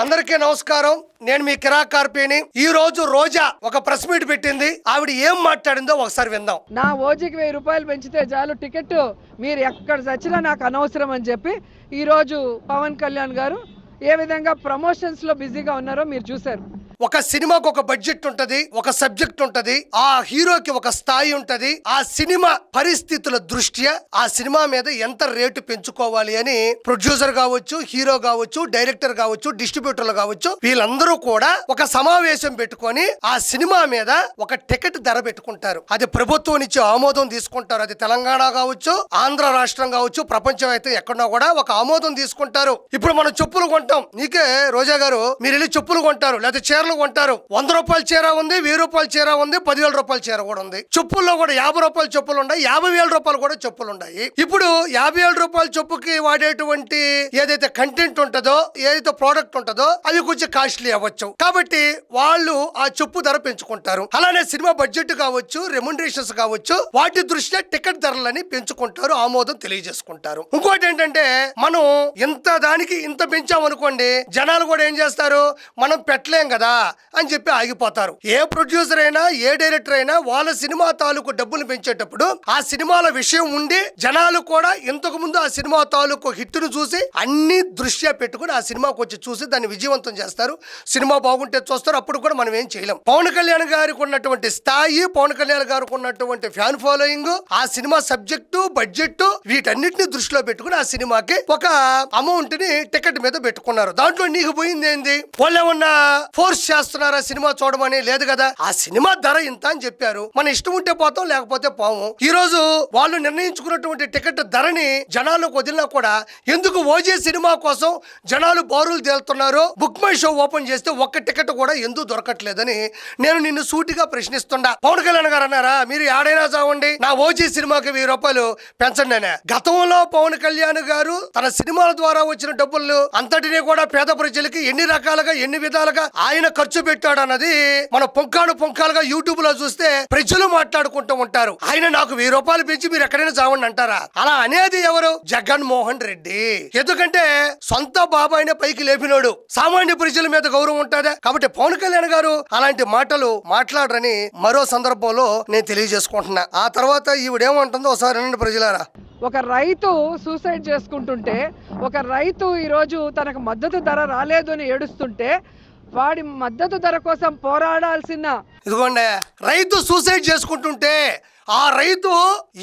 అందరికీ నమస్కారం. నేను మీ కిరా కార్పీని. ఈ రోజు రోజా ఒక ప్రెస్ మీట్ పెట్టింది. ఆవిడ ఏం మాట్లాడిందో ఒకసారి విందాం. నా ఓజీకి వెయ్యి రూపాయలు పెంచితే చాలు. టికెట్ మీరు ఎక్కడ చచ్చినా నాకు అనవసరం అని చెప్పి ఈరోజు పవన్ కళ్యాణ్ గారు ఏ విధంగా ప్రమోషన్స్లో బిజీగా ఉన్నారో మీరు చూశారు. ఒక సినిమాకు ఒక బడ్జెట్ ఉంటది ఒక సబ్జెక్ట్ ఉంటది ఆ హీరోకి ఒక స్థాయి ఉంటది ఆ సినిమా పరిస్థితుల దృష్ట్యా ఆ సినిమా మీద ఎంత రేటు పెంచుకోవాలి అని ప్రొడ్యూసర్ కావచ్చు హీరో కావచ్చు డైరెక్టర్ కావచ్చు డిస్ట్రిబ్యూటర్లు కావచ్చు వీళ్ళందరూ కూడా ఒక సమావేశం పెట్టుకొని ఆ సినిమా మీద ఒక టికెట్ ధర పెట్టుకుంటారు. అది ప్రభుత్వం నుంచి ఆమోదం తీసుకుంటారు. అది తెలంగాణ కావచ్చు ఆంధ్ర రాష్ట్రం కావచ్చు ప్రపంచం అయితే ఎక్కడో కూడా ఒక ఆమోదం తీసుకుంటారు. ఇప్పుడు మనం చెప్పులు కొంటాం నీకే రోజా గారు మీరు వెళ్ళి చెప్పులు కొంటారు లేదా చీరలు కొంటారు. వంద రూపాయల చీర ఉంది వెయ్యి రూపాయల చీర ఉంది పదివేల రూపాయల చీర కూడా ఉంది. చెప్పుల్లో కూడా యాభై రూపాయల చెప్పులు ఉన్నాయి యాభై వేల రూపాయలు కూడా చెప్పులు ఉన్నాయి. ఇప్పుడు యాభై వేల రూపాయల చెప్పుకి వాడేటువంటి ఏదైతే కంటెంట్ ఉంటుందో ఏదైతే ప్రోడక్ట్ ఉంటుందో అవి కొంచెం కాస్ట్లీ అవ్వచ్చు. కాబట్టి వాళ్ళు ఆ చెప్పు ధర పెంచుకుంటారు. అలానే సినిమా బడ్జెట్ కావచ్చు రెమ్యునరేషన్స్ కావచ్చు వాటి దృష్ట్యా టికెట్ ధరలని పెంచుకుంటారు ఆమోదం తెలియజేసుకుంటారు. ఇంకోటి ఏంటంటే మనం ఇంత దానికి ఇంత అనుకోండి జనాలు కూడా ఏం చేస్తారు? మనం పెట్టలేం కదా అని చెప్పి ఆగిపోతారు. ఏ ప్రొడ్యూసర్ అయినా ఏ డైరెక్టర్ అయినా వాళ్ళ సినిమా తాలూకు డబ్బులు పెంచేటప్పుడు ఆ సినిమాల విషయం ఉండి జనాలు కూడా ఇంతకు ముందు ఆ సినిమా తాలూకు హిట్ను చూసి అన్ని దృష్ట్యా పెట్టుకుని ఆ సినిమాకి వచ్చి చూసి దాన్ని విజయవంతం చేస్తారు. సినిమా బాగుంటే చూస్తారు అప్పుడు కూడా మనం ఏం చేయలేం. పవన్ కళ్యాణ్ గారికి ఉన్నటువంటి స్థాయి పవన్ కళ్యాణ్ గారికి ఉన్నటువంటి ఫ్యాన్ ఫాలోయింగ్ ఆ సినిమా సబ్జెక్టు బడ్జెట్ వీటన్నిటిని దృష్టిలో పెట్టుకుని ఆ సినిమాకి ఒక అమౌంట్ని టికెట్ మీద పెట్టుకున్నారు దాంట్లో నీకు పోయింది ఏంది? వాళ్ళు ఏమన్నా ఫోర్స్ చేస్తున్నారా సినిమా చూడమని? లేదు కదా. ఆ సినిమా ధర ఇంత అని చెప్పారు. మన ఇష్టం ఉంటే పోతాం లేకపోతే పోము. ఈ రోజు వాళ్ళు నిర్ణయించుకున్నటువంటి టికెట్ ధరని జనాలకు వదిలినా కూడా ఎందుకు ఓజే సినిమా కోసం జనాలు బారులు తేలుతున్నారు బుక్ మై షో ఓపెన్ చేస్తే ఒక్క టికెట్ కూడా ఎందుకు దొరకట్లేదని నేను నిన్ను సూటిగా ప్రశ్నిస్తుండా. పవన్ కళ్యాణ్ గారు అన్నారా? మీరు ఏడైనా చావండి. నా ఓజీ సినిమాకి వెయ్యి రూపాయలు పెంచండి అనే. గతంలో పవన్ కళ్యాణ్ గారు తన సినిమాల ద్వారా వచ్చిన డబ్బులు అంతటిని కూడా పేద ప్రజలకి ఎన్ని రకాలుగా ఎన్ని విధాలుగా ఆయన ఖర్చు పెట్టాడు అన్నది మన పొంకాను పొంకాలుగా యూట్యూబ్లో చూస్తే ప్రజలు మాట్లాడుకుంటూ ఉంటారు. ఆయన నాకు వెయ్యి రూపాయలు పెంచి మీరు ఎక్కడైనా చావండి అంటారా? అలా అనేది ఎవరు? జగన్ మోహన్ రెడ్డి. ఎందుకంటే సొంత బాబాయినే పైకి లేపినోడు. సామాన్య ప్రజల మీద గౌరవం ఉంటుందా? కాబట్టి పవన్ కళ్యాణ్ గారు అలాంటి మాటలు మాట్లాడరని మరో సందర్భంలో నేను తెలియజేసుకుంటున్నా. ఆ తర్వాత ఈవిడేమంటుందో ఒకసారి ప్రజలారా. ఒక రైతు సూసైడ్ చేసుకుంటుంటే ఒక రైతు ఈరోజు తనకు మద్దతు ధర రాలేదు అని ఏడుస్తుంటే వాడి మద్దతు ధర కోసం పోరాడాల్సిన ఇదిగోండి రైతు సూసైడ్ చేసుకుంటుంటే ఆ రైతు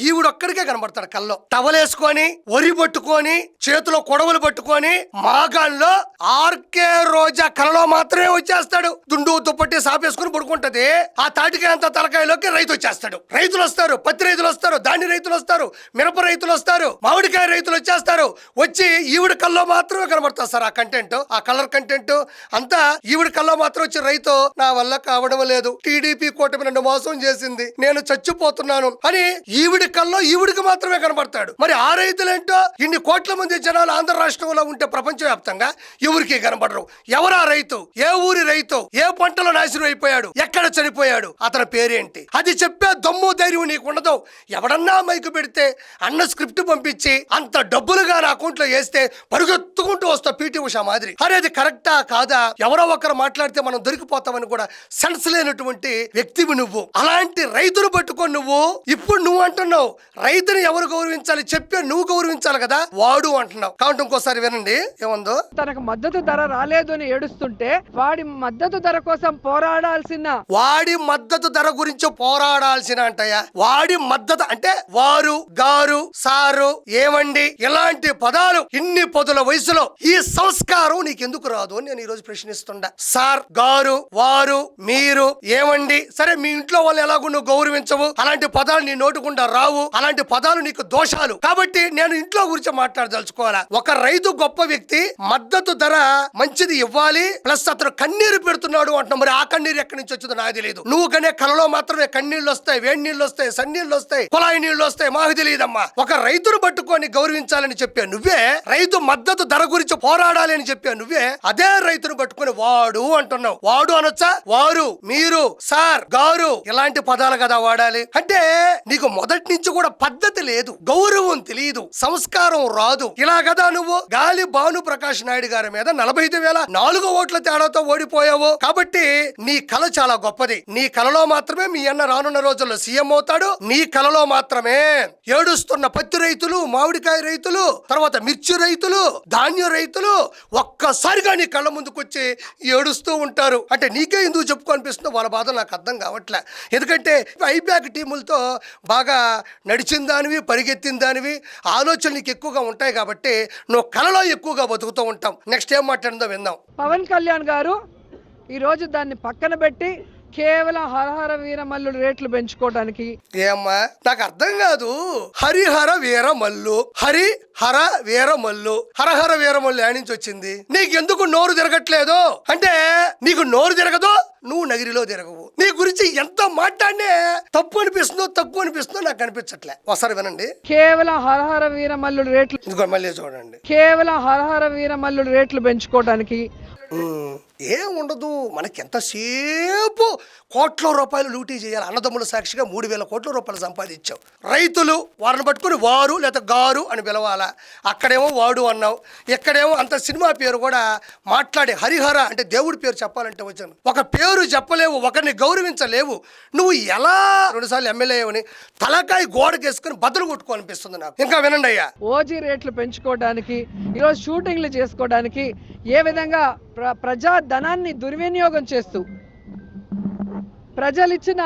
ఈవిడొక్కడికే కనబడతాడు కల్లో. టవలేసుకొని వరి పట్టుకొని చేతిలో కొడవలు పట్టుకొని మాగాల్లో ఆర్కే రోజా కలలో మాత్రమే వచ్చేస్తాడు. దుండు దుప్పటి సాపేసుకుని పడుకుంటది. ఆ తాటికాయ అంత తలకాయలోకి రైతు వచ్చేస్తాడు. రైతులు వస్తారు పత్తి రైతులు వస్తారు దాని రైతులు వస్తారు మిరప రైతులు వస్తారు మామిడికాయ రైతులు వచ్చేస్తారు. వచ్చి ఈవిడ కల్లో మాత్రమే కనబడతారు సార్ ఆ కంటెంట్ ఆ కలర్ కంటెంట్ అంతా ఈవిడ కల్లో మాత్రం వచ్చి రైతు నా వల్ల కావడం లేదు. టీడీపీ కూటమి నన్ను మోసం చేసింది. నేను చచ్చిపోతున్నాను అని ఈవిడి కల్లో ఈవిడికి మాత్రమే కనబడతాడు. మరి ఆ రైతులేంటో? ఇన్ని కోట్ల మంది జనాలు ఆంధ్ర రాష్ట్రంలో ఉంటే ప్రపంచవ్యాప్తంగా ఎవరికి కనబడరు. ఎవరా రైతు? ఏ ఊరి రైతు? ఏ పంటలో నాశనం అయిపోయాడు? ఎక్కడ చనిపోయాడు? అతని పేరేంటి? అది చెప్పే దమ్ము ధైర్యం నీకు ఉండదు ఎవడన్నా మైకు పెడితే అన్న స్క్రిప్ట్ పంపించి అంత డబ్బులుగా నా అకౌంట్లో వేస్తే పరుగెత్తుకుంటూ వస్తా పీటీ ఉషా మాదిరి. అరే అది కరెక్టా? కాదా? ఎవరో ఒకరు మాట్లాడితే మనం దొరికిపోతామని కూడా సెన్స్ లేనటువంటి వ్యక్తివి నువ్వు. అలాంటి రైతును పట్టుకొని నువ్వు ఇప్పుడు నువ్వు అంటున్నావు. రైతుని ఎవరు గౌరవించాలి? చెప్పే నువ్వు గౌరవించాలి కదా? వాడు అంటున్నావు. కాబట్టి ఇంకోసారి వినండి. ఏముందో? తనకు మద్దతు ధర రాలేదు అని ఏడుస్తుంటే వాడి మద్దతు ధర కోసం పోరాడాల్సిన వాడి మద్దతు ధర గురించి పోరాడాల్సిన అంటయ్యా. వాడి మద్దతు అంటే వారు గారు సారు ఏమండి ఇలాంటి పదాలు ఇన్ని పదుల వయసులో ఈ సంస్కారం నీకెందుకు రాదు అని నేను ఈ రోజు ప్రశ్నిస్తుండా. సార్ గారు వారు మీరు ఏమండి? సరే మీ ఇంట్లో వాళ్ళు ఎలాగో నువ్వు గౌరవించవు. అలాంటి పదాలు నీ నోటుకుండా రావు. అలాంటి పదాలు నీకు దోషాలు. కాబట్టి నేను ఇంట్లో గురించి మాట్లాడదలుచుకోవాలా? ఒక రైతు గొప్ప వ్యక్తి మద్దతు ధర మంచిది ఇవ్వాలి ప్లస్ అతను కన్నీరు పెడుతున్నాడు అంటున్నా. మరి ఆ కన్నీరు ఎక్కడి నుంచి వచ్చిందో నాకు తెలియదు నువ్వు కనే కలలో మాత్రమే కన్నీళ్ళు వస్తాయి వేడి నీళ్ళు వస్తాయి సన్నీళ్ళు వస్తాయి కుళాయి నీళ్ళు వస్తాయి మాకు తెలియదమ్మా. ఒక రైతును పట్టుకొని గౌరవించాలని చెప్పా నువ్వే రైతు మద్దతు ధర గురించి పోరాడాలి అని చెప్పా నువ్వే అదే రైతును పట్టుకొని వాడు అంటున్నావు. వాడు అనొచ్చా? వారు మీరు. సార్ గారు ఇలాంటి పదాలు కదా వాడాలి? అంటే నీకు మొదటి నుంచి కూడా పద్ధతి లేదు గౌరవం తెలియదు సంస్కారం రాదు. ఇలా కదా నువ్వు? గాలి భాను ప్రకాష్ నాయుడు గారి మీద నలభై ఐదు వేల నాలుగు ఓట్ల తేడాతో ఓడిపోయావు. కాబట్టి నీ కళ చాలా గొప్పది. నీ కళలో మాత్రమే మీ అన్న రానున్న రోజుల్లో సీఎం అవుతాడు. నీ కళలో మాత్రమే ఏడుస్తున్న పత్తి రైతులు మామిడికాయ రైతులు తర్వాత మిర్చి రైతులు ధాన్యం రైతులు ఒక్కసారిగా నీ కళ్ళ ముందుకు వచ్చి ఏడుస్తూ ఉంటారు. అంటే నీకే ఎందుకు చెప్పుకో అనిపిస్తుందో వాళ్ళ బాధ నాకు అర్థం కావట్లే. ఎందుకంటే ఐబ్యాక్ టీములతో బాగా నడిచిన దానివి పరిగెత్తిన దానివి ఆలోచనలు నీకు ఎక్కువగా ఉంటాయి కాబట్టి నువ్వు కళలో ఎక్కువగా బతుకుతూ ఉంటాం నెక్స్ట్ ఏం మాట్లాడిందో విందాం. పవన్ కళ్యాణ్ గారు ఈరోజు దాన్ని పక్కన పెట్టి కేవలం హరహర వీరమల్లుడు రేట్లు పెంచుకోవడానికి ఏమ్మా నాకు అర్థం కాదు. హరిహర వీర మల్లు హరి హర వీర మల్లు హరహర వీర మల్లు ఏడ నుంచి వచ్చింది. నీకెందుకు నోరు తిరగట్లేదు? అంటే నీకు నోరు తిరగదు నువ్వు నగిరిలో తిరగవు నీ గురించి ఎంత మాట్లాడినే తప్పు అనిపిస్తుందో తక్కువ అనిపిస్తుందో నాకు అనిపించట్లే. ఒకసారి వినండి. కేవలం హరహర వీరమల్లుడు రేట్లు ఇదిగో మళ్ళీ చూడండి. కేవలం హరహర వీరమల్లుడు రేట్లు పెంచుకోవడానికి ఏం ఉండదు. మనకి ఎంతసేపు కోట్ల రూపాయలు లూటీ చేయాలి. అన్నదమ్ముల సాక్షిగా మూడు వేల కోట్ల రూపాయలు సంపాదించావు. రైతులు వారిని పట్టుకుని వారు లేదా గారు అని పిలవాలా? అక్కడేమో వాడు అన్నావు. ఇక్కడేమో అంత సినిమా పేరు కూడా మాట్లాడే హరిహర అంటే దేవుడి పేరు చెప్పాలంటే వచ్చాను. ఒక పేరు చెప్పలేవు ఒకరిని గౌరవించలేవు. నువ్వు ఎలా రెండుసార్లు ఎమ్మెల్యే అని తలకాయ గోడకేసుకుని బదులు కొట్టుకోవాలనిపిస్తుంది నాకు. ఇంకా వినండి అయ్యా. ఓజీ రేట్లు పెంచుకోవడానికి ఈరోజు షూటింగ్లు చేసుకోవడానికి ఏ విధంగా ప్ర ప్రజా ధనాన్ని దుర్వినియోగం చేస్తూ ప్రజలు ఇచ్చిన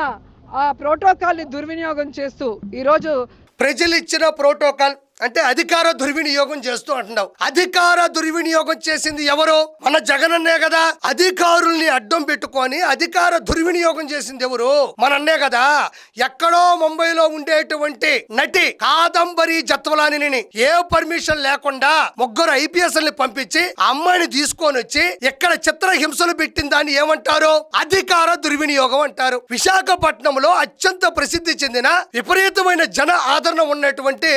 ఆ ప్రోటోకాల్ని దుర్వినియోగం చేస్తూ ఈరోజు ప్రజలు ఇచ్చిన ప్రోటోకాల్ అంటే అధికార దుర్వినియోగం చేస్తూ అంటున్నావు. అధికార దుర్వినియోగం చేసింది ఎవరు? మన జగనన్నే కదా. అధికారుల్ని అడ్డం పెట్టుకొని అధికార దుర్వినియోగం చేసింది ఎవరు? మనన్నే కదా. ఎక్కడో ముంబైలో ఉండేటువంటి నటి కాదంబరి జత్వలాని ఏ పర్మిషన్ లేకుండా ముగ్గురు ఐపీఎస్ని పంపించి అమ్మాయిని తీసుకొని వచ్చి ఇక్కడ చిత్ర హింసలు పెట్టిన దాన్ని ఏమంటారు? అధికార దుర్వినియోగం అంటారు. విశాఖపట్నంలో అత్యంత ప్రసిద్ధి చెందిన విపరీతమైన జన ఆదరణ ఉన్నటువంటి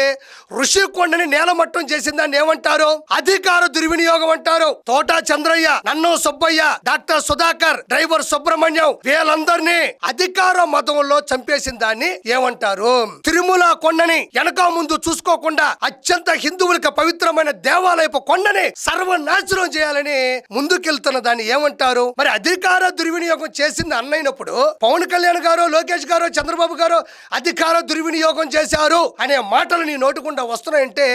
ఋషికొండని నేలమట్టం చేసిందని ఏమంటారు? అధికార దుర్వినియోగం అంటారు. తోటా చంద్రయ్య నన్ను సుబ్బయ్య డాక్టర్ సుధాకర్ డ్రైవర్ సుబ్రహ్మణ్యం వీళ్ళందరినీ అధికార మతంలో చంపేసిన దాన్ని ఏమంటారు? తిరుమల కొండని వెనక ముందు చూసుకోకుండా అత్యంత హిందువులకు పవిత్రమైన దేవాలయపు కొండని సర్వనాశనం చేయాలని ముందుకెళ్తున్న దాన్ని ఏమంటారు? మరి అధికార దుర్వినియోగం చేసింది అన్నైనప్పుడు పవన్ కళ్యాణ్ గారు లోకేష్ గారు చంద్రబాబు గారు అధికార దుర్వినియోగం చేశారు అనే మాటలు నీ నోటుకుండా వస్తున్నాయంటే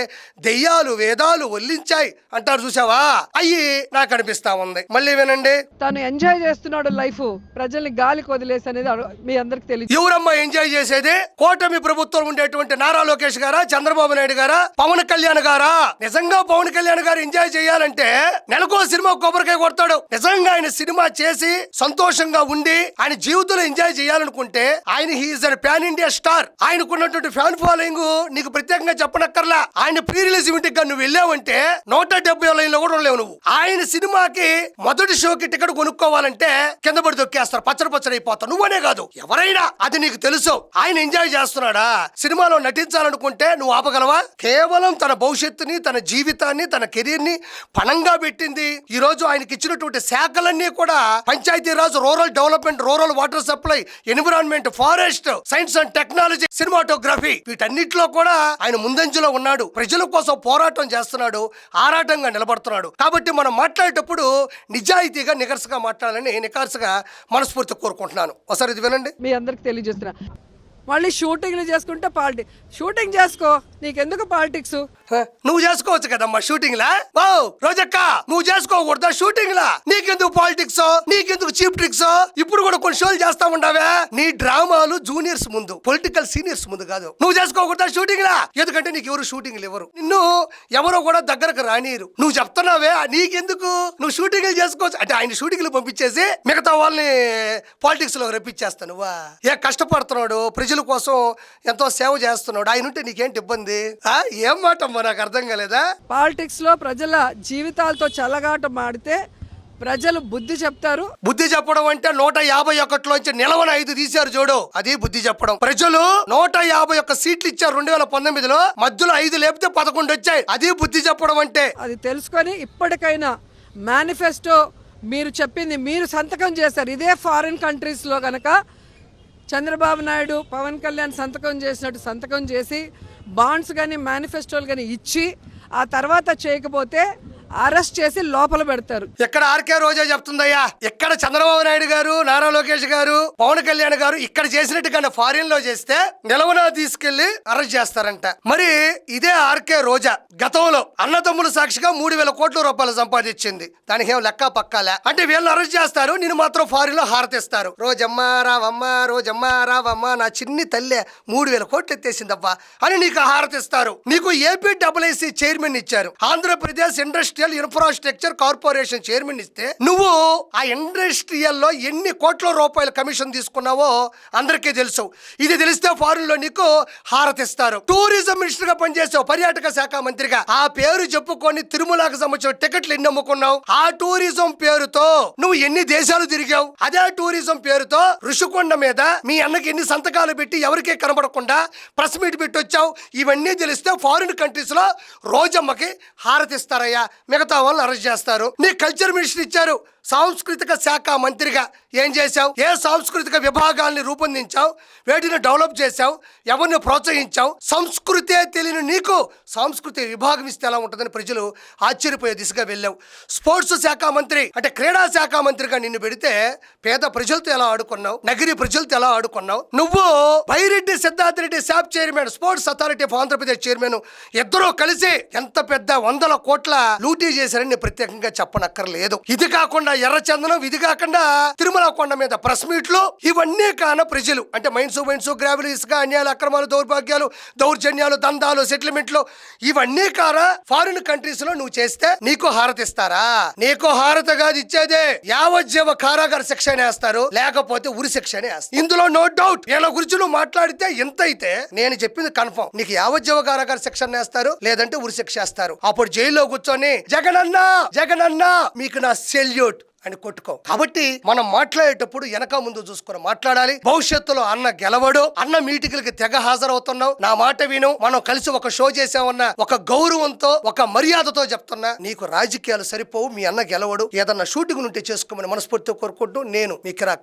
దెయ్యాలు వేదాలు ఒల్లించాయి అంటారు చూసావా అయ్యి నాకు అనిపిస్తా ఉంది. మళ్ళీ వినండి. తను ఎంజాయ్ చేస్తున్నాడు లైఫ్. ప్రజల్ని గాలికి వదిలేసి అనేది మీ అందరికి తెలియదు ఎవరమ్మా ఎంజాయ్ చేసేది? కూటమి ప్రభుత్వం ఉండేటువంటి నారా లోకేష్ గారా చంద్రబాబు నాయుడు గారా పవన్ కళ్యాణ్ గారా? నిజంగా పవన్ కళ్యాణ్ గారు ఎంజాయ్ చేయాలంటే నెలకో సినిమా కొబ్బరికాయ కొడతాడు. నిజంగా ఆయన సినిమా చేసి సంతోషంగా ఉండి ఆయన జీవితంలో ఎంజాయ్ చేయాలనుకుంటే ఆయన he is an pan India star. ఆయనకున్నటువంటి ఫ్యాన్ ఫాలోయింగ్ నీకు ప్రత్యేకంగా అక్కర్లా ఆయన ప్రీ రిలీజ్ ఈవెంట్గా నువ్వు వెళ్ళావంటే నూట డెబ్బై లైన్లో కూడా ఉండలేవు నువ్వు. ఆయన సినిమాకి మొదటి షోకి టికెట్ కొనుక్కోవాలంటే కింద పడి దొక్కేస్తారు పచ్చడి పచ్చడి అయిపోతావు నువ్వనే కాదు ఎవరైనా అది నీకు తెలుసు. ఆయన ఎంజాయ్ చేస్తున్నాడా? సినిమాలో నటించాలనుకుంటే నువ్వు ఆపగలవా? కేవలం తన భవిష్యత్తుని తన జీవితాన్ని తన కెరీర్ని పణంగా పెట్టింది. ఈ రోజు ఆయనకి ఇచ్చినటువంటి శాఖలన్నీ కూడా Panchayati Raj rural development rural water supply environment forest science and technology cinematography వీటన్నిటిలో కూడా ఆయన ముందంజలో ఉన్నాడు. ప్రజల కోసం పోరాటం చేస్తున్నాడు. ఆరాటంగా నిలబడుతున్నాడు. కాబట్టి మనం మాట్లాడేటప్పుడు నిజాయితీగా నిగర్సగా మాట్లాడాలని నికార్సుగా మనస్ఫూర్తి కోరుకుంటున్నాను. ఒకసారి ఇది వినండి. మీ అందరికి తెలియజేస్తున్నా. మళ్ళీ షూటింగ్లు చేసుకుంటే పాలిటిక్స్ షూటింగ్ చేసుకో నీకెందుకు పాలిటిక్స్? నువ్వు చేసుకోవచ్చు కదమ్మా షూటింగ్ లా ఓ రోజక్క నువ్వు చేసుకోకూడదా షూటింగ్ లా నీకెందుకు పాలిటిక్స్? నీకెందుకు చీప్ ట్రిక్స్? ఇప్పుడు కూడా కొన్ని షోలు చేస్తా ఉండవే? నీ డ్రామాలు జూనియర్స్ ముందు పొలిటికల్ సీనియర్స్ ముందు కాదు. నువ్వు చేసుకోకూడదా షూటింగ్ లా ఎందుకంటే నీకు ఎవరు షూటింగ్లు ఎవరు నిన్ను ఎవరో కూడా దగ్గరకు రానియరు. నువ్వు చెప్తున్నావే నీకెందుకు? నువ్వు షూటింగ్లు చేసుకోవచ్చు. అంటే ఆయన షూటింగ్లు పంపించేసి మిగతా వాళ్ళని పాలిటిక్స్లో రప్పించేస్తాను. నువ్వా ఏ కష్టపడుతున్నాడు ప్రజలు కోసం ఎంతో సేవ చేస్తున్నాడు. ఆయన ఉంటే నీకేంటి ఇబ్బంది? ఏం మాట నాకు అర్థం కాలేదా? పాలిటిక్స్లో ప్రజల జీవితాలతో చల్లగాట మాడితే ప్రజలు బుద్ధి చెప్తారు. బుద్ధి చెప్పడం అంటే నూట యాభై ఒకటిలోంచి నిలవన ఐదు తీశారు చూడు. అది బుద్ధి చెప్పడం. ప్రజలు నూట యాభై ఒక్క సీట్లు ఇచ్చారు రెండు వేల పంతొమ్మిదిలో. మధ్యలో ఐదు లేపితే పదకొండు వచ్చాయి. అది బుద్ధి చెప్పడం అంటే. అది తెలుసుకొని ఇప్పటికైనా మేనిఫెస్టో మీరు చెప్పింది మీరు సంతకం చేశారు. ఇదే ఫారిన్ కంట్రీస్లో కనుక చంద్రబాబు నాయుడు పవన్ కళ్యాణ్ సంతకం చేసినట్టు సంతకం చేసి బాండ్స్ కానీ మేనిఫెస్టోలు కానీ ఇచ్చి ఆ తర్వాత చేయకపోతే అరెస్ట్ చేసి లోపల పెడతారు. ఇక్కడ ఆర్కే రోజా చెప్తుందయ్యా. ఇక్కడ చంద్రబాబు నాయుడు గారు నారా లోకేష్ గారు పవన్ కళ్యాణ్ గారు ఇక్కడ చేసినట్టుగానే ఫారిన్లో చేస్తే నిలవన తీసుకెళ్ళి అరెస్ట్ చేస్తారంట. మరి ఇదే ఆర్కే రోజా. గతంలో అన్నదమ్ముల సాక్షిగా మూడు వేల కోట్ల రూపాయలు సంపాదించింది. దానికి ఏం లెక్క పక్కాలే? అంటే వీళ్ళని అరెస్ట్ చేస్తారు నేను మాత్రం ఫారిన్లో హారతిస్తారు. రోజమ్మ రావమ్మ రోజమ్మ రావమ్మ నా చిన్ని తల్లే మూడు వేల కోట్లు ఎత్తేసిందవ్వా అని నీకు హారతిస్తారు. నీకు ఏపీ డబ్ల్యూసీ చైర్మన్ ఇచ్చారు. Andhra Pradesh industry industrial infrastructure corporation chairman ఇస్తే నువ్వు ఆ ఇండస్ట్రియల్లో ఎన్ని కోట్ల రూపాయల కమిషన్ తీసుకున్నావో అందరికీ తెలుసు. ఇది తెలిస్తే ఫారెన్లో నీకు హారతిస్తారు టూరిజం మినిస్టర్గా పనిచేసావు పర్యాటక శాఖ మంత్రిగా ఆ పేరు చెప్పుకొని తిరుమలకు సంబంధించిన టికెట్లు ఎన్ని అమ్ముకున్నావు? ఆ టూరిజం పేరుతో నువ్వు ఎన్ని దేశాలు తిరిగావు? అదే టూరిజం పేరుతో ఋషికొండ మీద మీ అన్నకి ఎన్ని సంతకాలు పెట్టి ఎవరికీ కనబడకుండా ప్రెస్ మీట్ పెట్టి వచ్చావు ఇవన్నీ తెలిస్తే ఫారిన్ కంట్రీస్లో రోజమ్మకి హారతిస్తారయ్యా మిగతా వాళ్ళని అరెస్ట్ చేస్తారు. నీ కల్చర్ మినిస్టర్ ఇచ్చారు. సాంస్కృతిక శాఖ మంత్రిగా ఏం చేశావు? ఏ సాంస్కృతిక విభాగాల్ని రూపొందించావు? వేటిని డెవలప్ చేశావు? ఎవరిని ప్రోత్సహించావు? సంస్కృతే తెలియని నీకు సాంస్కృతిక విభాగం ఇస్తే ఎలా ఉంటుందని ప్రజలు ఆశ్చర్యపోయే దిశగా వెళ్ళావు. స్పోర్ట్స్ శాఖ మంత్రి అంటే క్రీడా శాఖ మంత్రిగా నిన్ను పెడితే పేద ప్రజలతో ఎలా ఆడుకున్నావు? నగిరి ప్రజలతో ఎలా ఆడుకున్నావు? నువ్వు Byreddy Siddhartha Reddy SAAP chairman sports authority of Andhra Pradesh chairman ఇద్దరూ కలిసి ఎంత పెద్ద వందల కోట్ల లూటీ చేశారని ప్రత్యేకంగా చెప్పనక్కర్లేదు. ఇది కాకుండా ఎర్రచందనం ఇది కాకుండా తిరుమల కొండ మీద ప్రెస్ మీట్లు ఇవన్నీ కాన ప్రజలు. అంటే మైన్స్ మైన్స్ గ్రావెల్ ఇసుక అన్యాయాలు అక్రమాలు దౌర్భాగ్యాలు దౌర్జన్యాలు దందాలు సెటిల్మెంట్లు ఇవన్నీ కాన ఫారిన్ కంట్రీస్లో నువ్వు చేస్తే నీకు హారతిస్తారా నీకు హారత కాదు ఇచ్చేదే. యావజ్జీవ కారాగార శిక్ష వేస్తారు లేకపోతే ఉరి శిక్ష వేస్తారు. ఇందులో నో డౌట్ వీళ్ళ గురించి నువ్వు మాట్లాడితే ఎంత అయితే నేను చెప్పింది కన్ఫర్మ్ నీకు యావజ్జీవ కారాగార శిక్ష వేస్తారు లేదంటే ఉరి శిక్ష వేస్తారు. అప్పుడు జైల్లో కూర్చొని జగనన్న జగనన్న మీకు నా సెల్యూట్. అని కొట్టుకో. కాబట్టి మనం మాట్లాడేటప్పుడు వెనక ముందు చూసుకుని మాట్లాడాలి. భవిష్యత్తులో అన్న గెలవడు అన్న మీటింగ్లకి తెగ హాజరవుతున్నావు. నా మాట విను. మనం కలిసి ఒక షో చేసామన్న ఒక గౌరవంతో ఒక మర్యాదతో చెప్తున్నా నీకు రాజకీయాలు సరిపోవు మీ అన్న గెలవడు. ఏదన్నా షూటింగ్ నుండి చేసుకోమని మనస్ఫూర్తిగా కోరుకుంటూ నేను మీ కిరా